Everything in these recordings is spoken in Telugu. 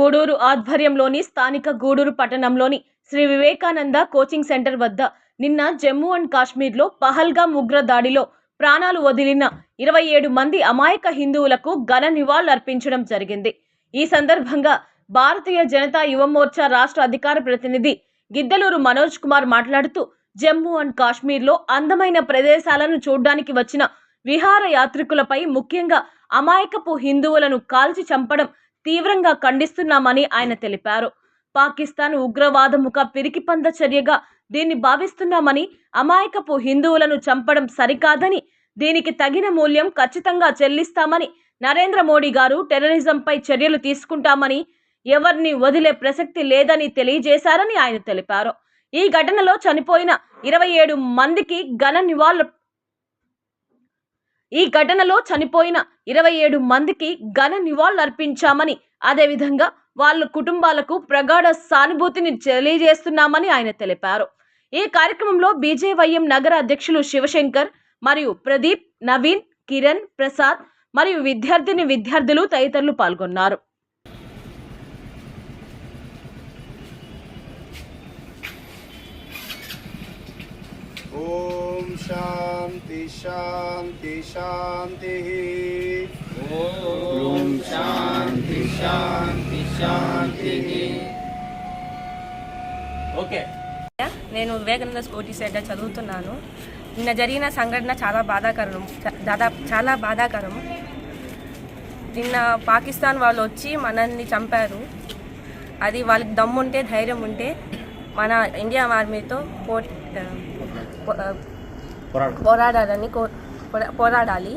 గూడూరు ఆధ్వర్యంలోని స్థానిక గూడూరు పట్టణంలోని శ్రీ వివేకానంద కోచింగ్ సెంటర్ వద్ద నిన్న జమ్మూ అండ్ కాశ్మీర్లో పహల్గా ఉగ్ర దాడిలో ప్రాణాలు వదిలిన ఇరవై ఏడు మంది అమాయక హిందువులకు ఘన నివాళులర్పించడం జరిగింది. ఈ సందర్భంగా భారతీయ జనతా యువమోర్చా రాష్ట్ర అధికార ప్రతినిధి గిద్దలూరు మనోజ్ కుమార్ మాట్లాడుతూ జమ్మూ అండ్ కాశ్మీర్లో అందమైన ప్రదేశాలను చూడ్డానికి వచ్చిన విహార యాత్రికులపై ముఖ్యంగా అమాయకపు హిందువులను కాల్చి చంపడం తీవ్రంగా ఖండిస్తున్నామని ఆయన తెలిపారు. పాకిస్తాన్ ఉగ్రవాదముక పిరికిపంద చర్యగా దీన్ని భావిస్తున్నామని అమాయకపు హిందువులను చంపడం సరికాదని దీనికి తగిన మూల్యం ఖచ్చితంగా చెల్లిస్తామని నరేంద్ర మోడీ గారు టెర్రరిజంపై చర్యలు తీసుకుంటామని ఎవరిని వదిలే ప్రసక్తి లేదని తెలియజేశారని ఆయన తెలిపారు. ఈ ఘటనలో చనిపోయిన ఇరవై ఏడు మందికి ఘన నివాళులు ఈ ఘటనలో చనిపోయిన ఇరవై ఏడు మందికి ఘన నివాళులర్పించామని అదేవిధంగా వాళ్ళ కుటుంబాలకు ప్రగాఢ సానుభూతిని తెలియజేస్తున్నామని ఆయన తెలిపారు. ఈ కార్యక్రమంలో బీజేవైఎం నగర అధ్యక్షులు శివశంకర్ మరియు ప్రదీప్ నవీన్ కిరణ్ ప్రసాద్ మరియు విద్యార్థిని విద్యార్థులు తదితరులు పాల్గొన్నారు. ఓం శాంతి శాంతి శాంతి ఓం శాంతి శాంతి శాంతి ఓకే. నేను వివేకానంద స్కూటీ సెంటర్ చదువుతున్నాను. నిన్న జరిగిన సంఘటన చాలా బాధాకరం. దాదాపు చాలా బాధాకరం. నిన్న పాకిస్తాన్ వాళ్ళు వచ్చి మనల్ని చంపారు. అది వాళ్ళకి దమ్ముంటే ధైర్యం ఉంటే మన ఇండియా ఆర్మీతో పో పో- పోరాడాలని పోరాడాలి.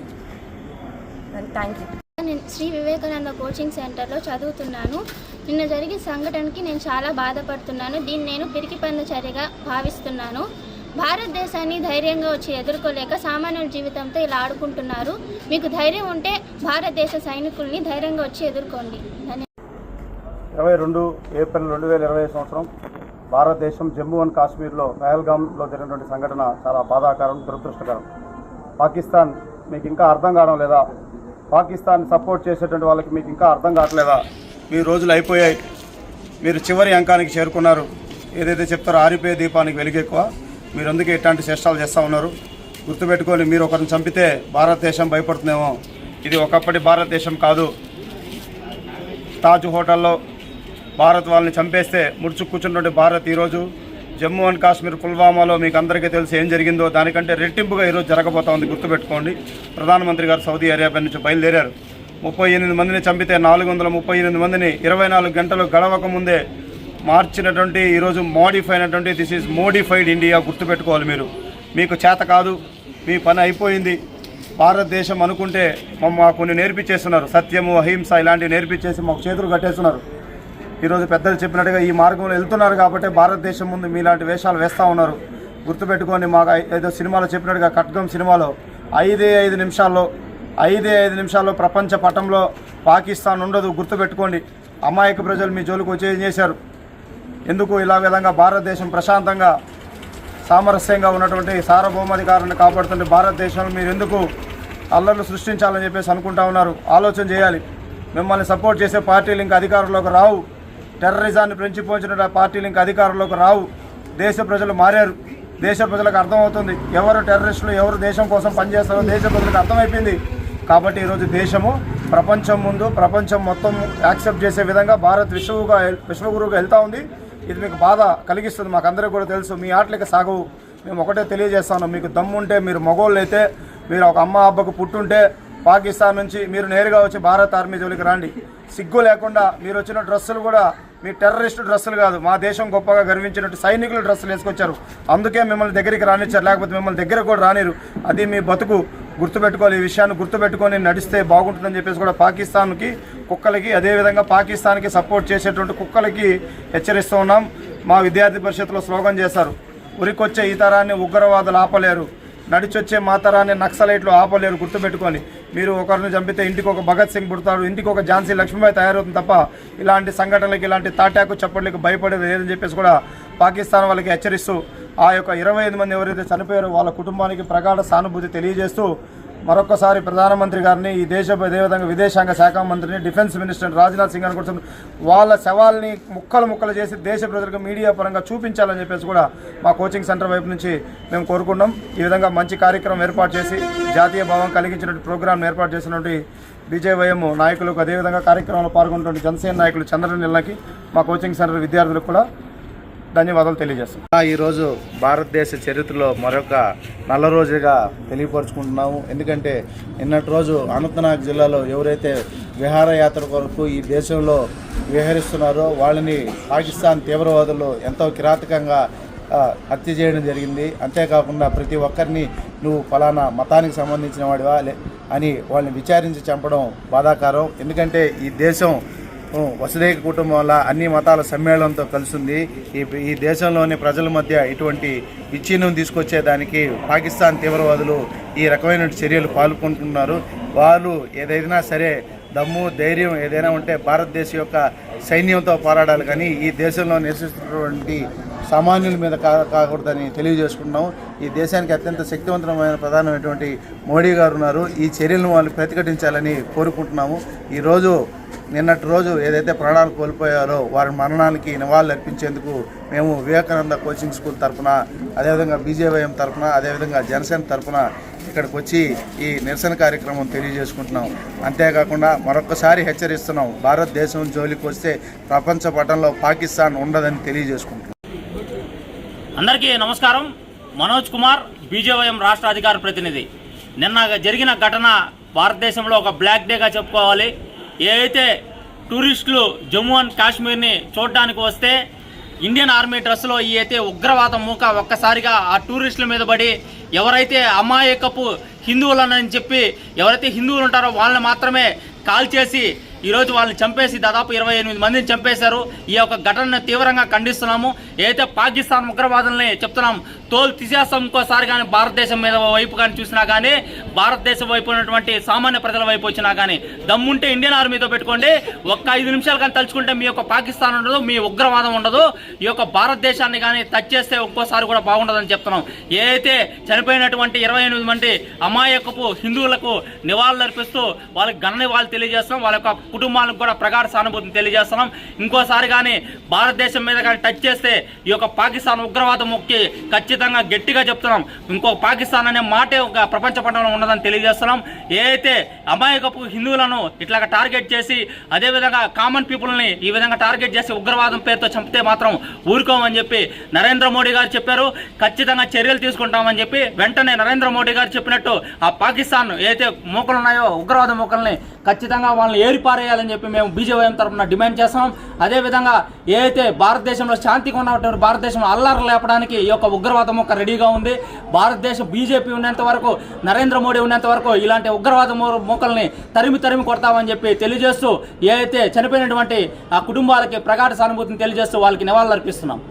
థ్యాంక్ యూ నేను శ్రీ వివేకానంద కోచింగ్ సెంటర్లో చదువుతున్నాను. నిన్న జరిగిన సంఘటనకి నేను చాలా బాధపడుతున్నాను. దీన్ని నేను పిరికిపంద చర్యగా భావిస్తున్నాను. భారతదేశాన్ని ధైర్యంగా వచ్చి ఎదుర్కోలేక సామాన్యుల జీవితంతో ఇలా ఆడుకుంటున్నారు. మీకు ధైర్యం ఉంటే భారతదేశ సైనికుల్ని ధైర్యంగా వచ్చి ఎదుర్కోండి. ధన్యవాదాలు ఇరవై రెండు ఏప్రిల్ రెండు వేల ఇరవై సంవత్సరం భారతదేశం జమ్మూ అండ్ కాశ్మీర్లో పహల్గామ్లో జరిగినటువంటి సంఘటన చాలా బాధాకరం దురదృష్టకరం. పాకిస్తాన్ మీకు ఇంకా అర్థం కావడం లేదా? పాకిస్తాన్ సపోర్ట్ చేసేటువంటి వాళ్ళకి మీకు ఇంకా అర్థం కావట్లేదా? మీ రోజులు అయిపోయాయి. మీరు చివరి అంకానికి చేరుకున్నారు. ఏదైతే చెప్తారో ఆరిపోయే దీపానికి వెలుగెక్కువ. మీరు అందుకే ఇట్లాంటి చేష్టాలు చేస్తూ ఉన్నారు. గుర్తుపెట్టుకొని మీరు ఒకరిని చంపితే భారతదేశం భయపడుతుందేమో. ఇది ఒకప్పటి భారతదేశం కాదు. తాజ్ హోటల్లో భారత్ వాళ్ళని చంపేస్తే ముడుచు కూర్చున్నటువంటి భారత్ ఈరోజు జమ్మూ అండ్ కాశ్మీర్ పుల్వామాలో మీకు అందరికీ తెలిసి ఏం జరిగిందో దానికంటే రెట్టింపుగా ఈరోజు జరగబోతా ఉంది. గుర్తుపెట్టుకోండి. ప్రధానమంత్రి గారు సౌదీ అరేబియా నుంచి బయలుదేరారు. ముప్పై ఎనిమిది మందిని చంపితే నాలుగు వందల ముప్పై ఎనిమిది మందిని ఇరవై నాలుగు గంటలు గడవక ముందే మార్చినటువంటి ఈరోజు మోడిఫై అయినటువంటి దిస్ ఈజ్ మోడిఫైడ్ ఇండియా గుర్తుపెట్టుకోవాలి మీరు. మీకు చేత కాదు మీ పని అయిపోయింది. భారతదేశం అనుకుంటే మమ్మ కొన్ని నేర్పించేస్తున్నారు సత్యము అహింస ఇలాంటివి నేర్పించేసి మాకు చేతులు కట్టేస్తున్నారు. ఈరోజు పెద్దలు చెప్పినట్టుగా ఈ మార్గంలో వెళ్తున్నారు కాబట్టి భారతదేశం ముందు మీలాంటి వేషాలు వేస్తూ ఉన్నారు. గుర్తుపెట్టుకొని మాకు ఏదో సినిమాలో చెప్పినట్టుగా కట్గం సినిమాలో ఐదే ఐదు నిమిషాల్లో ఐదే ఐదు నిమిషాల్లో ప్రపంచ పటంలో పాకిస్తాన్ ఉండదు. గుర్తుపెట్టుకోండి అమాయక ప్రజలు మీ జోలికి వచ్చేసారు చేశారు. ఎందుకు ఇలా విధంగా భారతదేశం ప్రశాంతంగా సామరస్యంగా ఉన్నటువంటి సార్వభౌమాధికారాన్ని కాపాడుతుంటే భారతదేశంలో మీరు ఎందుకు అల్లర్లు సృష్టించాలని చెప్పేసి అనుకుంటా ఉన్నారు? ఆలోచన చేయాలి. మిమ్మల్ని సపోర్ట్ చేసే పార్టీలు ఇంకా అధికారంలోకి రావు. టెర్రరిజాన్ని పెంచిపోంచిన పార్టీలు ఇంకా అధికారంలోకి రావు. దేశ ప్రజలు మారారు. దేశ ప్రజలకు అర్థమవుతుంది. ఎవరు టెర్రరిస్టులు ఎవరు దేశం కోసం పనిచేస్తారో దేశ ప్రజలకు అర్థమైపోయింది. కాబట్టి ఈరోజు దేశము ప్రపంచం ముందు ప్రపంచం మొత్తం యాక్సెప్ట్ చేసే విధంగా భారత్ విశ్వగా విశ్వగురువుగా వెళ్తా ఉంది. ఇది మీకు బాధ కలిగిస్తుంది. మాకు అందరికీ కూడా తెలుసు. మీ ఆటలకి సాగవు మేము ఒకటే తెలియజేస్తాను. మీకు దమ్ముంటే మీరు మగోళ్ళు అయితే మీరు ఒక అమ్మ అబ్బకు పుట్టుంటే పాకిస్తాన్ నుంచి మీరు నేరుగా వచ్చి భారత్ ఆర్మీ జోలికి రండి. సిగ్గు లేకుండా మీరు వచ్చిన డ్రెస్సులు కూడా మీ టెర్రరిస్ట్ డ్రెస్సులు కాదు. మా దేశం గొప్పగా గర్వించినట్టు సైనికులు డ్రెస్సులు వేసుకొచ్చారు. అందుకే మిమ్మల్ని దగ్గరికి రానిచ్చారు. లేకపోతే మిమ్మల్ని దగ్గర కూడా రానిరు. అది మీ బతుకు గుర్తుపెట్టుకోవాలి. ఈ విషయాన్ని గుర్తుపెట్టుకొని నడిస్తే బాగుంటుందని చెప్పేసి కూడా పాకిస్తాన్కి కుక్కలకి అదేవిధంగా పాకిస్తాన్కి సపోర్ట్ చేసేటువంటి కుక్కలకి హెచ్చరిస్తూ ఉన్నాం. మా విద్యార్థి పరిషత్లో స్లోగన్ చేశారు. ఉరికొచ్చే ఈ తరాన్ని ఉగ్రవాదులు ఆపలేరు. నడిచొచ్చే మాతరాన్ని నక్సలైట్లు ఆపలేరు గుర్తుపెట్టుకొని. మీరు ఒకరిని చంపితే ఇంటికి ఒక భగత్ సింగ్ పుడతాడు ఇంటికి ఒక ఝాన్సీ లక్ష్మీబాయి తయారవుతుంది తప్ప ఇలాంటి సంఘటనలకు ఇలాంటి తాటాకు చప్పట్లకు భయపడేది లేదని చెప్పేసి కూడా పాకిస్తాన్ వాళ్ళకి హెచ్చరిస్తూ ఆ యొక్క ఇరవై ఐదు మంది ఎవరైతే చనిపోయారో వాళ్ళ కుటుంబానికి ప్రగాఢ సానుభూతి తెలియజేస్తూ మరొకసారి ప్రధానమంత్రి గారిని ఈ దేశ అదేవిధంగా విదేశాంగ శాఖ మంత్రిని డిఫెన్స్ మినిస్టర్ రాజ్నాథ్ సింగ్ అని కూడా వాళ్ళ శవాల్ని ముక్కలు ముక్కలు చేసి దేశ ప్రజలకు మీడియా పరంగా చూపించాలని చెప్పేసి కూడా మా కోచింగ్ సెంటర్ వైపు నుంచి మేము కోరుకున్నాం ఈ విధంగా మంచి కార్యక్రమం ఏర్పాటు చేసి జాతీయ భావం కలిగించినటువంటి ప్రోగ్రాం ఏర్పాటు చేసినటువంటి బీజేవైఎం నాయకులకు అదేవిధంగా కార్యక్రమంలో పాల్గొన్నటువంటి జనసేన నాయకులు చంద్రనిలకి మా కోచింగ్ సెంటర్ విద్యార్థులకు కూడా ధన్యవాదాలు తెలియజేస్తాం ఈరోజు భారతదేశ చరిత్రలో మరొక నల్ల రోజుగా తెలియపరుచుకుంటున్నాము. ఎందుకంటే నిన్నటి రోజు అనంతనాగ్ జిల్లాలో ఎవరైతే విహారయాత్ర కొరకు ఈ దేశంలో విహరిస్తున్నారో వాళ్ళని పాకిస్తాన్ తీవ్రవాదులు ఎంతో కిరాతకంగా హత్య చేయడం జరిగింది. అంతేకాకుండా ప్రతి ఒక్కరిని నువ్వు ఫలానా మతానికి సంబంధించిన వాడివా అని వాళ్ళని విచారించి చంపడం బాధాకరం. ఎందుకంటే ఈ దేశం వసుదైక కుటుంబం వల్ల అన్ని మతాల సమ్మేళనంతో కలిసింది. ఈ ఈ దేశంలోని ప్రజల మధ్య ఇటువంటి విచ్ఛిన్నం తీసుకొచ్చేదానికి పాకిస్తాన్ తీవ్రవాదులు ఈ రకమైన చర్యలు పాల్గొంటున్నారు. వాళ్ళు ఏదైనా సరే దమ్ము ధైర్యం ఏదైనా ఉంటే భారతదేశం యొక్క సైన్యంతో పోరాడాలి. కానీ ఈ దేశంలో నివసిస్తున్నటువంటి సామాన్యుల మీద కా కాకూడదని తెలియజేసుకుంటున్నాం. ఈ దేశానికి అత్యంత శక్తివంతమైన ప్రధానమైనటువంటి మోడీ గారు ఉన్నారు. ఈ చర్యలను వాళ్ళు ప్రతిఘటించాలని కోరుకుంటున్నాము. ఈరోజు నిన్నటి రోజు ఏదైతే ప్రాణాలు కోల్పోయారో వారి మరణానికి నివాళులు అర్పించేందుకు మేము వివేకానంద కోచింగ్ స్కూల్ తరఫున అదేవిధంగా బీజేవైఎం తరఫున అదేవిధంగా జనసేన తరఫున ఇక్కడికి వచ్చి ఈ నిరసన కార్యక్రమం తెలియజేసుకుంటున్నాం. అంతేకాకుండా మరొకసారి హెచ్చరిస్తున్నాం భారతదేశం జోలికి వస్తే ప్రపంచ పటంలో పాకిస్తాన్ ఉండదని తెలియజేసుకుంటున్నాం. అందరికీ నమస్కారం. మనోజ్ కుమార్ బీజేవైఎం రాష్ట్ర అధికార ప్రతినిధి. నిన్న జరిగిన ఘటన భారతదేశంలో ఒక బ్లాక్ డేగా చెప్పుకోవాలి. ఏదైతే టూరిస్టులు జమ్మూ అండ్ కాశ్మీర్ని చూడడానికి వస్తే ఇండియన్ ఆర్మీ డ్రెస్లో ఈ అయితే ఉగ్రవాద మూక ఒక్కసారిగా ఆ టూరిస్టుల మీద పడి ఎవరైతే అమాయకపు హిందువులనని చెప్పి ఎవరైతే హిందువులు ఉంటారో వాళ్ళని మాత్రమే కాల్ చేసి ఈరోజు వాళ్ళని చంపేసి దాదాపు ఇరవై ఎనిమిది మందిని చంపేశారు. ఈ యొక్క ఘటనను తీవ్రంగా ఖండిస్తున్నాము. ఏదైతే పాకిస్తాన్ ఉగ్రవాదుల్ని చెప్తున్నాం తోలు తీసేస్తాం ఇంకోసారి కానీ భారతదేశం మీద వైపు కానీ చూసినా కానీ భారతదేశం వైపు ఉన్నటువంటి సామాన్య ప్రజల వైపు వచ్చినా కానీ దమ్ముంటే ఇండియన్ ఆర్మీతో పెట్టుకోండి. ఒక్క ఐదు నిమిషాలు కానీ తలుచుకుంటే మీ యొక్క పాకిస్తాన్ ఉండదు మీ ఉగ్రవాదం ఉండదు. ఈ యొక్క భారతదేశాన్ని కానీ టచ్ చేస్తే ఒక్కోసారి కూడా బాగుండదని చెప్తున్నాం. ఏదైతే చనిపోయినటువంటి ఇరవై ఎనిమిది మంది అమాయకపు హిందువులకు నివాళులు అర్పిస్తూ వాళ్ళకి ఘన నివాళులు తెలియజేస్తున్నాం వాళ్ళ యొక్క కుటుంబాలకు కూడా ప్రగాఢ సానుభూతిని తెలియజేస్తున్నాం. ఇంకోసారి కానీ భారతదేశం మీద కానీ టచ్ చేస్తే ఈ యొక్క పాకిస్తాన్ ఉగ్రవాదం మొక్కి ఖచ్చితంగా గట్టిగా చెప్తున్నాం. ఇంకో పాకిస్తాన్ అనే మాటే ఒక ప్రపంచ పట్టణంలో ఉండదని తెలియజేస్తున్నాం. ఏదైతే అమాయకపు హిందువులను ఇట్లాగా టార్గెట్ చేసి అదేవిధంగా కామన్ పీపుల్ని ఈ విధంగా టార్గెట్ చేసి ఉగ్రవాదం పేరుతో చంపితే మాత్రం ఊరుకోమని చెప్పి నరేంద్ర మోడీ గారు చెప్పారు. ఖచ్చితంగా చర్యలు తీసుకుంటామని చెప్పి వెంటనే నరేంద్ర మోడీ గారు చెప్పినట్టు ఆ పాకిస్తాన్ ఏదైతే మూకలు ఉన్నాయో ఉగ్రవాద మూకల్ని ఖచ్చితంగా వాళ్ళని ఏరిపారేయాలని చెప్పి మేము బీజేపీ తరఫున డిమాండ్ చేస్తాం. అదేవిధంగా ఏదైతే భారతదేశంలో శాంతిగా ఉన్నటువంటి భారతదేశం అల్లర్లు లేపడానికి ఈ యొక్క ఉగ్రవాద ఒక రెడీగా ఉంది. భారతదేశం బీజేపీ ఉన్నంత వరకు నరేంద్ర మోడీ ఉన్నంత వరకు ఇలాంటి ఉగ్రవాద మూకల్ని తరిమి తరిమి కొడతామని చెప్పి తెలియజేస్తూ ఏదైతే చనిపోయినటువంటి ఆ కుటుంబాలకి ప్రగాఢ సానుభూతిని తెలియజేస్తూ వాళ్ళకి నివాళులు అర్పిస్తున్నాం